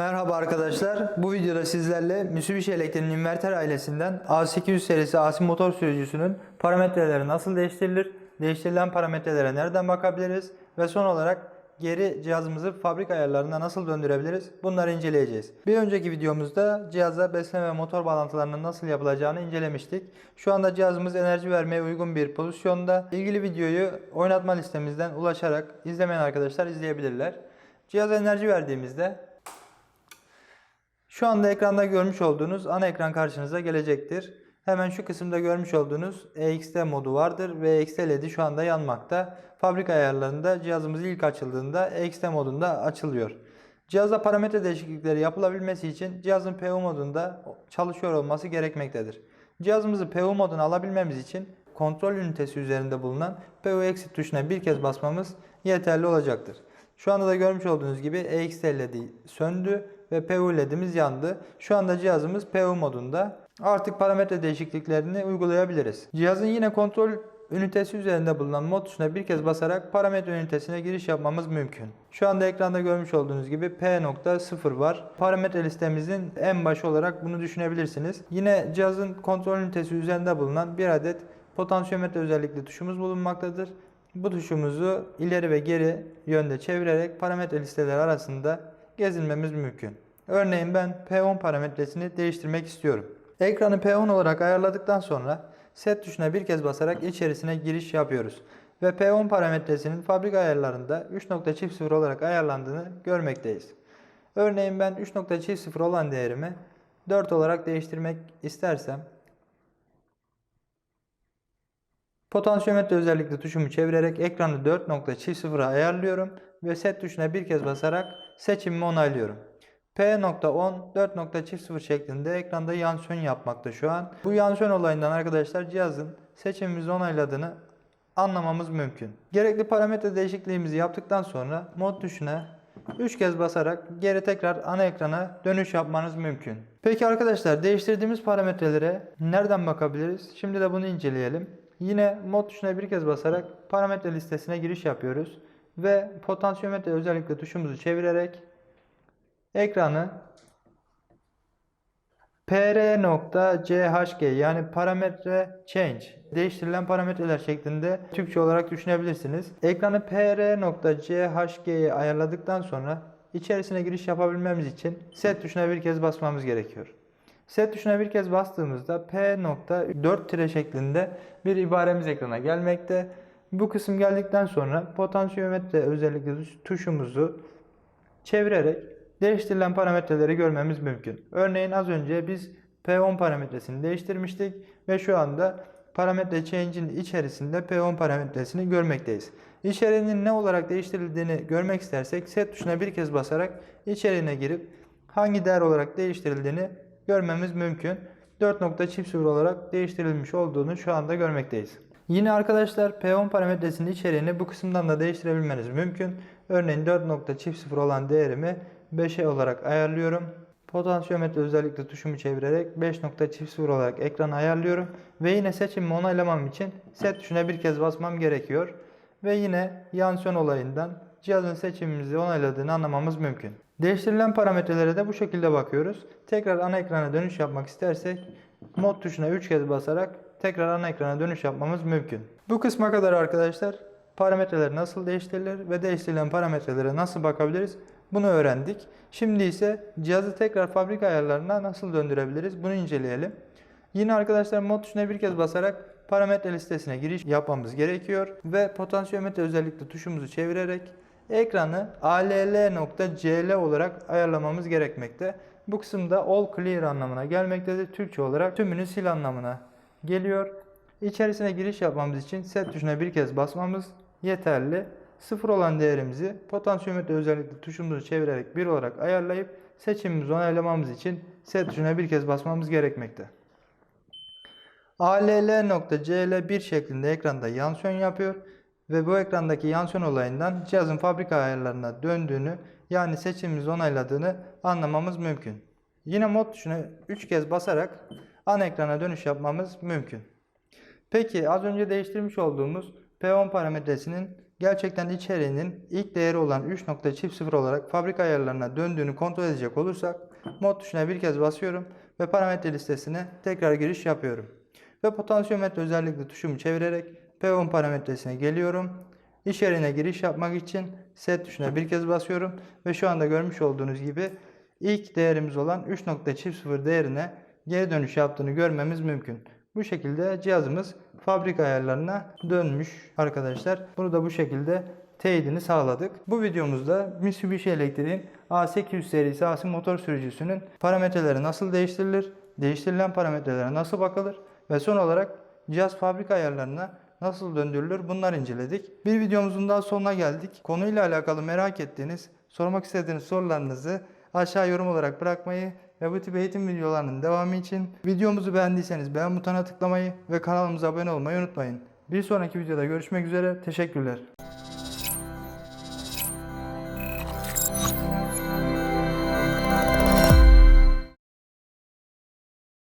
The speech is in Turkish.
Merhaba arkadaşlar. Bu videoda sizlerle Mitsubishi Elektrik'in inverter ailesinden A800 serisi AC motor sürücüsünün parametreleri nasıl değiştirilir, değiştirilen parametrelere nereden bakabiliriz ve son olarak geri cihazımızı fabrika ayarlarına nasıl döndürebiliriz bunları inceleyeceğiz. Bir önceki videomuzda cihaza besleme ve motor bağlantılarının nasıl yapılacağını incelemiştik. Şu anda cihazımız enerji vermeye uygun bir pozisyonda. İlgili videoyu oynatma listemizden ulaşarak izlemeyen arkadaşlar izleyebilirler. Cihaza enerji verdiğimizde şu anda ekranda görmüş olduğunuz ana ekran karşınıza gelecektir. Hemen şu kısımda görmüş olduğunuz EXT modu vardır ve EXT LED'i şu anda yanmakta. Fabrika ayarlarında cihazımız ilk açıldığında EXT modunda açılıyor. Cihazda parametre değişiklikleri yapılabilmesi için cihazın PU modunda çalışıyor olması gerekmektedir. Cihazımızı PU moduna alabilmemiz için kontrol ünitesi üzerinde bulunan PU exit tuşuna bir kez basmamız yeterli olacaktır. Şu anda da görmüş olduğunuz gibi EXT LED'i söndü ve PU LED'imiz yandı. Şu anda cihazımız PU modunda. Artık parametre değişikliklerini uygulayabiliriz. Cihazın yine kontrol ünitesi üzerinde bulunan mod tuşuna bir kez basarak parametre ünitesine giriş yapmamız mümkün. Şu anda ekranda görmüş olduğunuz gibi P.0 var. Parametre listemizin en başı olarak bunu düşünebilirsiniz. Yine cihazın kontrol ünitesi üzerinde bulunan bir adet potansiyometre özellikli tuşumuz bulunmaktadır. Bu tuşumuzu ileri ve geri yönde çevirerek parametre listeleri arasında gezinmemiz mümkün. Örneğin ben P10 parametresini değiştirmek istiyorum. Ekranı P10 olarak ayarladıktan sonra set tuşuna bir kez basarak içerisine giriş yapıyoruz. Ve P10 parametresinin fabrika ayarlarında 3.0 olarak ayarlandığını görmekteyiz. Örneğin ben 3.0 olan değerimi 4 olarak değiştirmek istersem Potansiyometre özellikle tuşumu çevirerek ekranı 4.0'a ayarlıyorum ve set tuşuna bir kez basarak seçimimi onaylıyorum. P.10 4.0 şeklinde ekranda yansön yapmakta şu an. Bu yansön olayından arkadaşlar cihazın seçimimizi onayladığını anlamamız mümkün. Gerekli parametre değişikliğimizi yaptıktan sonra mod tuşuna 3 kez basarak geri tekrar ana ekrana dönüş yapmanız mümkün. Peki arkadaşlar değiştirdiğimiz parametrelere nereden bakabiliriz? Şimdi de bunu inceleyelim. Yine mod tuşuna bir kez basarak parametre listesine giriş yapıyoruz. Ve potansiyometre özellikle tuşumuzu çevirerek ekranı pr.chg yani parametre change değiştirilen parametreler şeklinde Türkçe olarak düşünebilirsiniz. Ekranı pr.chg'ye ayarladıktan sonra içerisine giriş yapabilmemiz için set tuşuna bir kez basmamız gerekiyor. Set tuşuna bir kez bastığımızda P.4 tire şeklinde bir ibaremiz ekrana gelmekte. Bu kısım geldikten sonra potansiyometre özellikle tuşumuzu çevirerek değiştirilen parametreleri görmemiz mümkün. Örneğin az önce biz P10 parametresini değiştirmiştik ve şu anda parametre change'in içerisinde P10 parametresini görmekteyiz. İçeriğinin ne olarak değiştirildiğini görmek istersek set tuşuna bir kez basarak içeriğine girip hangi değer olarak değiştirildiğini görmemiz mümkün. 4.0 olarak değiştirilmiş olduğunu şu anda görmekteyiz. Yine arkadaşlar P10 parametresinin içeriğini bu kısımdan da değiştirebilmeniz mümkün. Örneğin 4.0 olan değerimi 5'e olarak ayarlıyorum. Potansiyometre özellikle tuşumu çevirerek 5.0 olarak ekranı ayarlıyorum. Ve yine seçimimi onaylamam için set tuşuna bir kez basmam gerekiyor. Ve yine yansön olayından cihazın seçimimizi onayladığını anlamamız mümkün. Değiştirilen parametrelere de bu şekilde bakıyoruz. Tekrar ana ekrana dönüş yapmak istersek mod tuşuna 3 kez basarak tekrar ana ekrana dönüş yapmamız mümkün. Bu kısma kadar arkadaşlar parametreler nasıl değiştirilir ve değiştirilen parametrelere nasıl bakabiliriz bunu öğrendik. Şimdi ise cihazı tekrar fabrika ayarlarına nasıl döndürebiliriz bunu inceleyelim. Yine arkadaşlar mod tuşuna bir kez basarak parametre listesine giriş yapmamız gerekiyor ve potansiyometre özellikle tuşumuzu çevirerek ekranı all.cl olarak ayarlamamız gerekmekte. Bu kısımda all clear anlamına gelmektedir. Türkçe olarak tümünü sil anlamına geliyor. İçerisine giriş yapmamız için set tuşuna bir kez basmamız yeterli. Sıfır olan değerimizi potansiyometre özellikle tuşumuzu çevirerek 1 olarak ayarlayıp seçimimizi onaylamamız için set tuşuna bir kez basmamız gerekmekte. ALL.CL 1 şeklinde ekranda yansön yapıyor ve bu ekrandaki yansön olayından cihazın fabrika ayarlarına döndüğünü yani seçimimizi onayladığını anlamamız mümkün. Yine mod tuşuna 3 kez basarak ana ekrana dönüş yapmamız mümkün. Peki az önce değiştirmiş olduğumuz P10 parametresinin gerçekten içeriğinin ilk değeri olan 3.00 olarak fabrika ayarlarına döndüğünü kontrol edecek olursak mod tuşuna bir kez basıyorum ve parametre listesine tekrar giriş yapıyorum. Ve potansiyometre özellikli tuşumu çevirerek P10 parametresine geliyorum. İçeriğine giriş yapmak için set tuşuna bir kez basıyorum ve şu anda görmüş olduğunuz gibi ilk değerimiz olan 3.00 değerine geri dönüş yaptığını görmemiz mümkün. Bu şekilde cihazımız fabrika ayarlarına dönmüş arkadaşlar. Bunu da bu şekilde teyidini sağladık. Bu videomuzda Mitsubishi Elektrik'in A800 serisi AC motor sürücüsünün parametreleri nasıl değiştirilir, değiştirilen parametrelere nasıl bakılır ve son olarak cihaz fabrika ayarlarına nasıl döndürülür bunları inceledik. Bir videomuzun daha sonuna geldik. Konuyla alakalı merak ettiğiniz, sormak istediğiniz sorularınızı aşağı yorum olarak bırakmayı ve bu tip eğitim videolarının devamı için videomuzu beğendiyseniz beğen butonuna tıklamayı ve kanalımıza abone olmayı unutmayın. Bir sonraki videoda görüşmek üzere. Teşekkürler.